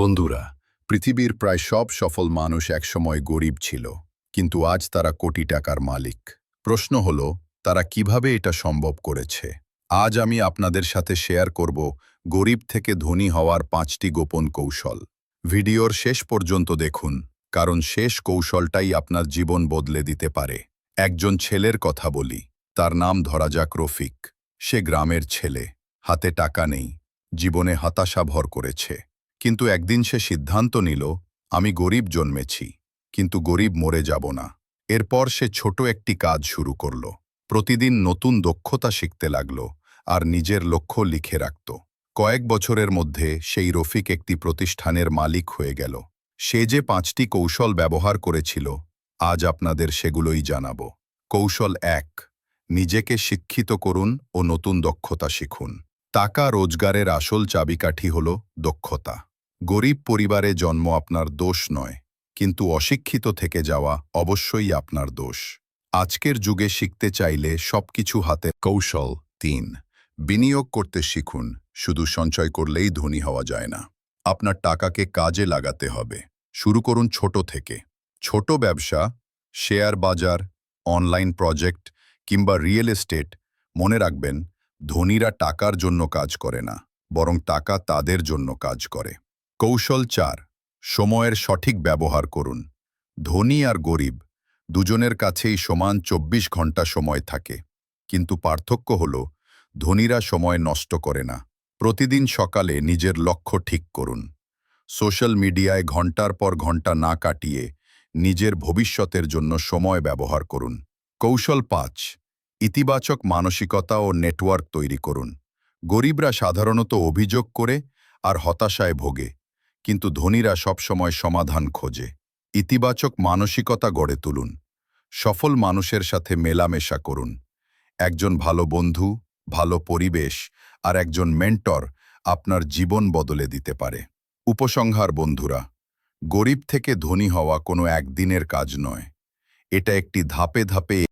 বন্ধুরা, পৃথিবীর প্রায় সব সফল মানুষ একসময় গরিব ছিল, কিন্তু আজ তারা কোটি টাকার মালিক। প্রশ্ন হল, তারা কীভাবে এটা সম্ভব করেছে? আজ আমি আপনাদের সাথে শেয়ার করব গরিব থেকে ধনী হওয়ার পাঁচটি গোপন কৌশল। ভিডিওর শেষ পর্যন্ত দেখুন, কারণ শেষ কৌশলটাই আপনার জীবন বদলে দিতে পারে। একজন ছেলের কথা বলি, তার নাম ধরা যাক রফিক। সে গ্রামের ছেলে, হাতে টাকা নেই, জীবনে হতাশা ভর করেছে। কিন্তু একদিন সে সিদ্ধান্ত নিল, আমি গরিব জন্মেছি, কিন্তু গরিব মরে যাব না। এরপর সে ছোট একটি কাজ শুরু করল। প্রতিদিন নতুন দক্ষতা শিখতে লাগল আর নিজের লক্ষ্য লিখে রাখত। কয়েক বছরের মধ্যে সেই রফিক একটি প্রতিষ্ঠানের মালিক হয়ে গেল। সে যে পাঁচটি কৌশল ব্যবহার করেছিল, আজ আপনাদের সেগুলোই জানাব। কৌশল এক, নিজেকে শিক্ষিত করুন ও নতুন দক্ষতা শিখুন। টাকা রোজগারের আসল চাবিকাঠি হল দক্ষতা। গরিব পরিবারে জন্ম আপনার দোষ নয়, কিন্তু অশিক্ষিত থেকে যাওয়া অবশ্যই আপনার দোষ। আজকের যুগে শিখতে চাইলে সবকিছু হাতে কৌশল তিন। বিনিয়োগ করতে শিখুন, শুধু সঞ্চয় করলেই ধনী হওয়া যায় না। আপনার টাকাকে কাজে লাগাতে হবে। শুরু করুন ছোট থেকে। ছোট ব্যবসা, শেয়ার বাজার, অনলাইন প্রজেক্ট কিংবা রিয়েল এস্টেট, মনে রাখবেন ধনীরা টাকার জন্য কাজ করে না, বরং টাকা তাদের জন্য কাজ করে। কৌশল চার, সময়ের সঠিক ব্যবহার করুন। ধনী আর গরিব, দুজনের কাছেই সমান ২৪ ঘণ্টা সময় থাকে। কিন্তু পার্থক্য হল, ধনীরা সময় নষ্ট করে না। প্রতিদিন সকালে নিজের লক্ষ্য ঠিক করুন। সোশ্যাল মিডিয়ায় ঘণ্টার পর ঘণ্টা না কাটিয়ে নিজের ভবিষ্যতের জন্য সময় ব্যবহার করুন। কৌশল পাঁচ ইতিবাচক মানসিকতা ও নেটওয়ার্ক তৈরি করুন। গরিবরা সাধারণত অভিযোগ করে আর হতাশায় ভোগে, কিন্তু ধনীরা সবসময় সমাধান খোঁজে। ইতিবাচক মানসিকতা গড়ে তুলুন। সফল মানুষের সাথে মেলামেশা করুন। একজন ভালো বন্ধু, ভালো পরিবেশ আর একজন মেন্টর আপনার জীবন বদলে দিতে পারে। উপসংহার, বন্ধুরা, গরিব থেকে ধনী হওয়া কোনো একদিনের কাজ নয়। এটা একটি ধাপে ধাপে